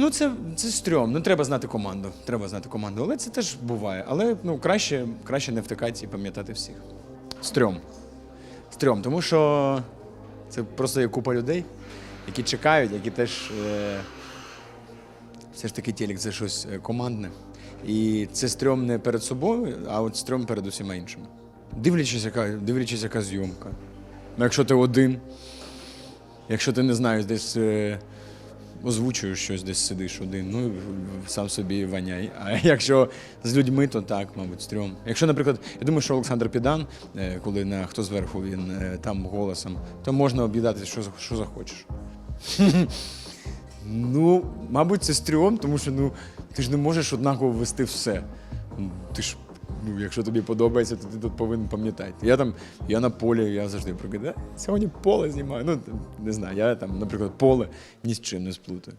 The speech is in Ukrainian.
Ну, це, це стрьом. Ну, треба знати команду. Треба знати команду. Але це теж буває. Але ну, краще, краще не втикати і пам'ятати всіх. Стрьом. Стрьом, тому що це просто є купа людей, які чекають, які теж. Е... Все ж таки телек це щось е, командне. І це стрьом не перед собою, а от стрьом перед усіма іншими. Дивлячись, яка, дивлячись, яка зйомка. Ну, якщо ти один, якщо ти не знаєш, десь е, озвучуєш щось, десь сидиш один, ну сам собі ваняй. А якщо з людьми, то так, мабуть, стрьом. Якщо, наприклад, я думаю, що Олександр Підан, е, коли на хто зверху він е, там голосом, то можна об'їдати, що, що захочеш. Ну, мабуть, це стрьом, тому що ну, ти ж не можеш однаково вести все. Ти ж, ну, якщо тобі подобається, то ти тут повинен пам'ятати. Я там, я на полі, я завжди прикидаю, сьогодні поле знімаю. Ну, не знаю, я там, наприклад, поле ні з чим не сплутаю.